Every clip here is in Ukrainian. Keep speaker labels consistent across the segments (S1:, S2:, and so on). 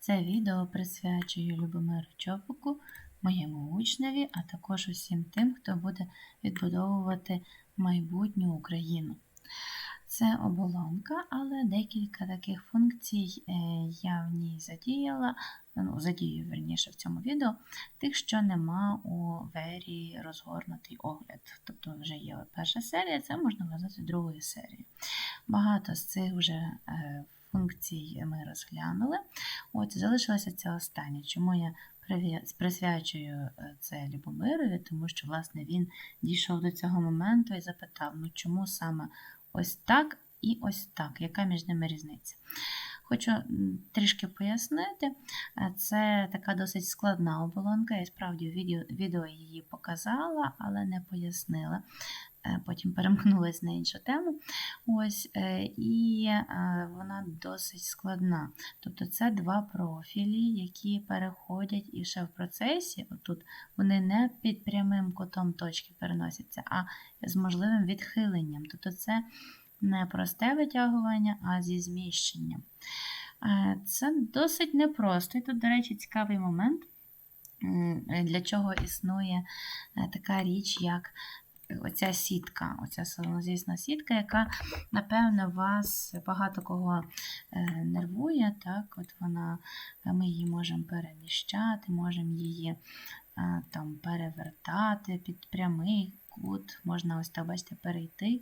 S1: Це відео присвячую Любомиру Чопику, моєму учневі, а також усім тим, хто буде відбудовувати майбутню Україну. Це оболонка, але декілька таких функцій е, я в ній задіяла, ну, задію верніше в цьому відео, тих, що нема у вері розгорнутий огляд. Тобто вже є перша серія, це можна вважати другою серією. Багато з цих вже е, функцій ми розглянули. От залишилася ця остання. Чому я присвячую е, це Любомирові, тому що власне він дійшов до цього моменту і запитав: ну чому саме ось так і ось так, яка між ними різниця? Хочу трішки пояснити. Е, Це така досить складна оболонка. Я справді відео її показала, але не пояснила. Е, Потім перемкнулася на іншу тему. Ось, е, і е, вона досить складна. Тобто це два профілі, які переходять і ще в процесі. Отут вони не під прямим кутом точки переносяться, а з можливим відхиленням. Тобто це не просте витягування, а зі зміщенням. Це досить непросто. І тут, до речі, цікавий момент, для чого існує така річ, як оця сітка, оця славнозвісна сітка, яка, напевно, вас багато кого е, нервує. Так? От вона, Ми її можемо переміщати, можемо її е, там, перевертати під прямий кут, можна ось так, бачите, перейти,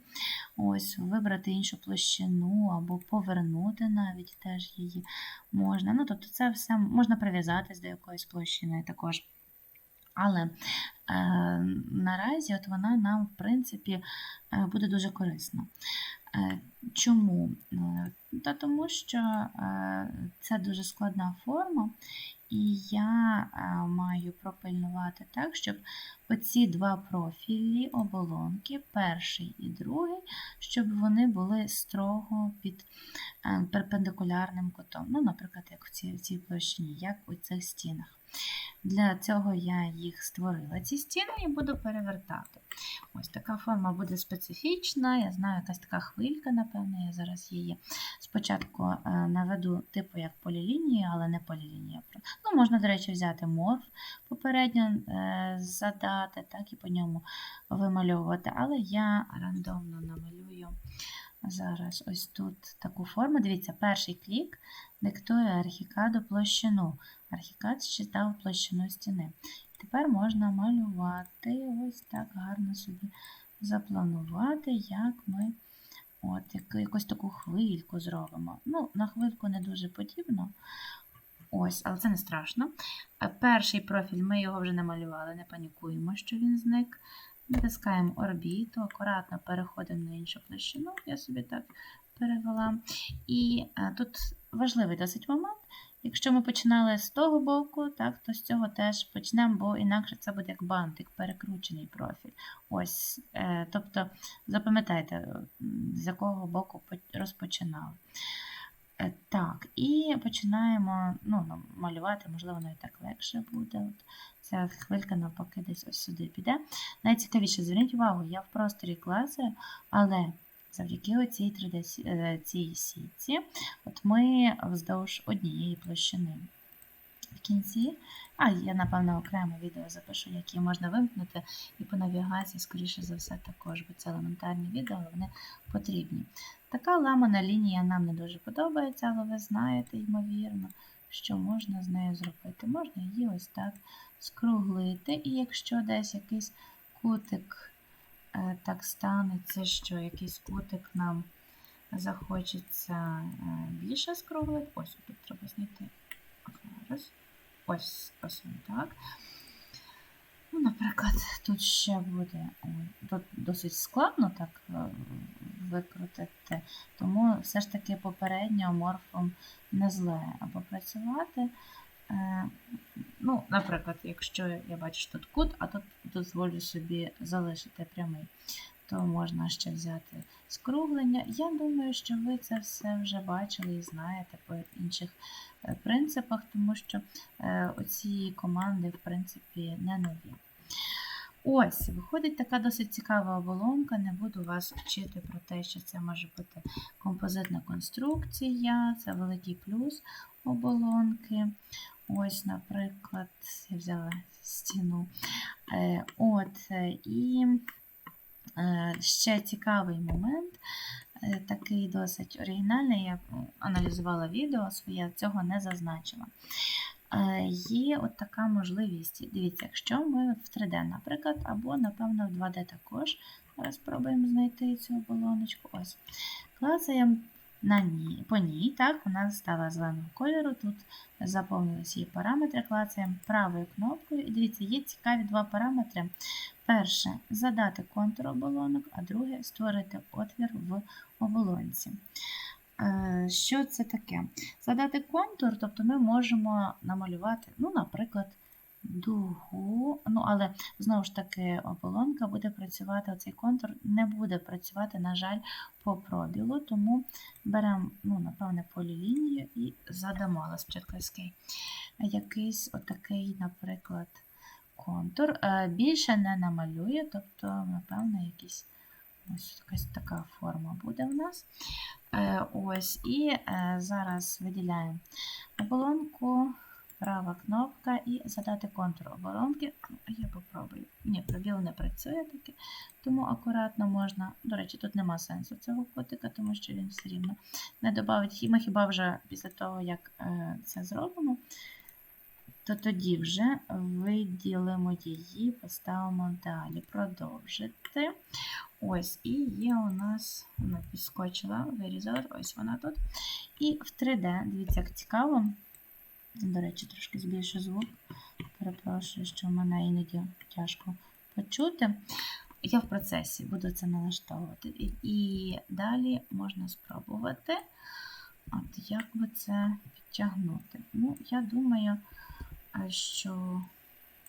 S1: ось, вибрати іншу площину або повернути навіть теж її можна. Ну, тобто це все можна прив'язатись до якоїсь площини також. Але е, наразі от вона нам, в принципі, е, буде дуже корисна. Е, чому? Е, Та тому що е, це дуже складна форма, і я е, маю пропильнувати так, щоб оці два профілі оболонки, перший і другий, щоб вони були строго під перпендикулярним кутом. Ну, наприклад, як в цій, в цій площині, як у цих стінах. Для цього я їх створила, ці стіни, і буду перевертати. Ось така форма буде специфічна. Я знаю, якась така хвилька, напевно, я зараз її спочатку е, наведу типу як полілінію, але не полілінія. Ну, можна, до речі, взяти морф попередньо е, задати, так, і по ньому вимальовувати. Але я рандомно намалюю зараз ось тут таку форму. Дивіться, перший клік диктує архікаду площину. Архікад считав площину стіни. Тепер можна малювати, ось так гарно собі запланувати, як ми от, якусь таку хвильку зробимо. Ну, на хвильку не дуже подібно. Ось, але це не страшно. Перший профіль ми його вже намалювали, не панікуємо, що він зник. Натискаємо орбіту, акуратно переходимо на іншу площину, я собі так перевела. І е, тут важливий досить момент. Якщо ми починали з того боку, так, то з цього теж почнемо, бо інакше це буде як бантик, перекручений профіль. Ось, е, тобто запам'ятайте, з якого боку розпочинали. Е, Так, і починаємо ну, малювати, можливо, навіть так легше буде. От ця хвилька навпаки десь ось сюди піде. Найцікавіше, зверніть увагу, я в просторі класу, але завдяки оцій 3D сі- е, цій сітці, от ми вздовж однієї площини. В кінці, а я, напевно, окремо відео запишу, які можна вимкнути, і по навігації, скоріше за все, також, бо це елементарні відео, але вони потрібні. Така ламана лінія нам не дуже подобається, але ви знаєте, ймовірно, що можна з нею зробити. Можна її ось так скруглити, і якщо десь якийсь кутик е, так станеться, що якийсь кутик нам захочеться е, більше скруглити. Ось тут треба знайти. Зараз. Ось, ось він так. Ну, наприклад, тут ще буде тут досить складно так е, викрутити, тому все ж таки попередньо морфом не зле або працювати. Е, Ну, наприклад, якщо я бачу тут кут, а тут дозволю собі залишити прямий, то можна ще взяти скруглення. Я думаю, що ви це все вже бачили і знаєте по інших е, принципах, тому що е, оці команди, в принципі, не нові. Ось, виходить така досить цікава оболонка. Не буду вас вчити про те, що це може бути композитна конструкція, це великий плюс оболонки. Ось, наприклад, я взяла стіну. Е, От, і ще цікавий момент, е, такий досить оригінальний. Я аналізувала відео своє, цього не зазначила. Е, Є от така можливість. Дивіться, якщо ми в 3D, наприклад, або, напевно, в 2D також. Зараз спробуємо знайти цю оболоночку. Ось. Клацаємо на ній, по ній, так, вона стала зеленого кольору. Тут заповнилися її параметри, клацаємо правою кнопкою. І дивіться, є цікаві два параметри. Перше задати контур оболонок, а друге створити отвір в оболонці. Е, Що це таке? Задати контур, тобто ми можемо намалювати, ну, наприклад, дугу, ну, але знову ж таки оболонка буде працювати, оцей контур не буде працювати, на жаль, по пробілу, тому беремо, ну, напевне, полілінію і задамо, але спочатку. Якийсь отакий, наприклад, контур. Е, Більше не намалює, тобто, напевно, якийсь ось якась така форма буде в нас. Е, Ось, і е, зараз виділяємо оболонку, права кнопка і задати контур оболонки. Я попробую. Ні, пробіл не працює таки, тому акуратно можна. До речі, тут нема сенсу цього котика, тому що він все рівно не додавить. Ми хіба вже після того, як це зробимо, то тоді вже виділимо її, поставимо далі. Продовжити. Ось, і є у нас, вона підскочила, вирізала, ось вона тут. І в 3D, дивіться, як цікаво. До речі, трошки збільшу звук. Перепрошую, що в мене іноді тяжко почути. Я в процесі буду це налаштовувати. І, далі можна спробувати, от як би це підтягнути. Ну, я думаю, що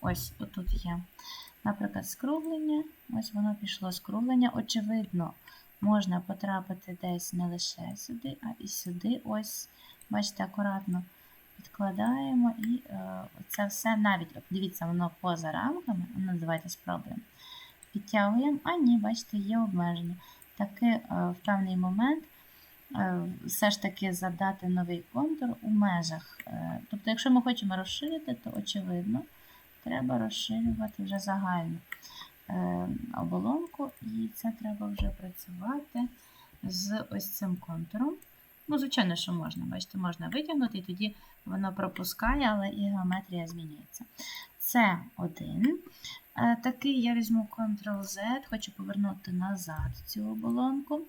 S1: ось отут є, наприклад, скруглення. Ось воно пішло скруглення. Очевидно, можна потрапити десь не лише сюди, а і сюди. Ось, бачите, акуратно підкладаємо і е, це все навіть, дивіться, воно поза рамками. Ну, давайте спробуємо. Підтягуємо, а ні, бачите, є обмеження. Таки е, в певний момент е, все ж таки задати новий контур у межах. Е, Тобто, якщо ми хочемо розширити, то очевидно треба розширювати вже загальну е, оболонку, і це треба вже працювати з ось цим контуром. Ну, звичайно, що можна, бачите, можна витягнути, і тоді воно пропускає, але і геометрія змінюється. Це один. Е, Такий я візьму Ctrl-Z, хочу повернути назад цю оболонку,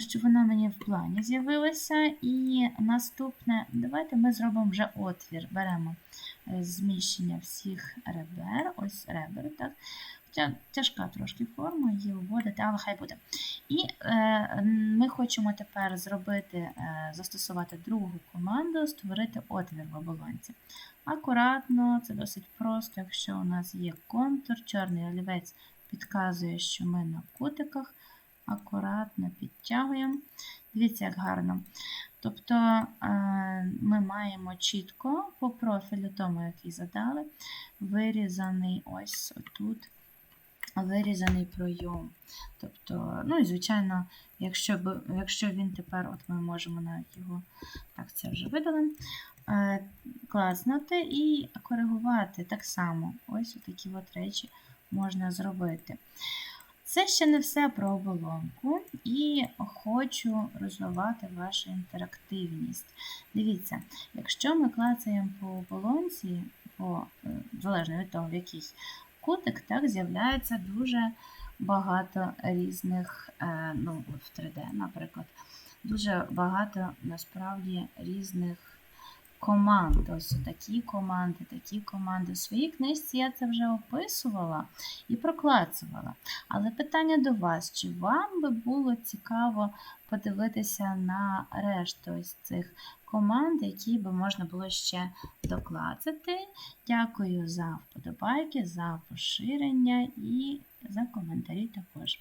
S1: щоб вона мені в плані з'явилася. І наступне, давайте ми зробимо вже отвір. Беремо е, зміщення всіх ребер, ось ребер, так. Хоча тяжка трошки форма, її вводити, але хай буде. І е, ми хочемо тепер зробити, е, застосувати другу команду, створити отвір в оболонці. Акуратно, це досить просто, якщо у нас є контур, чорний олівець підказує, що ми на кутиках, акуратно підтягуємо. Дивіться, як гарно. Тобто е, ми маємо чітко по профілю, тому, який задали, вирізаний ось тут вирізаний пройом. Тобто, ну і звичайно, якщо якщо він тепер, от ми можемо навіть його, так, це вже видали, е, класнути і коригувати так само. Ось такі от речі можна зробити. Це ще не все про оболонку, і хочу розвивати вашу інтерактивність. Дивіться, якщо ми клацаємо по оболонці, по, е, залежно від того, в якій кутик, так, з'являється дуже багато різних, е, ну, в 3D, наприклад, дуже багато насправді різних команд. Ось такі команди, такі команди. В своїй книжці я це вже описувала і проклацувала. Але питання до вас: чи вам би було цікаво подивитися на решту ось цих команд, які би можна було ще доклацати? Дякую за вподобайки, за поширення і за коментарі також.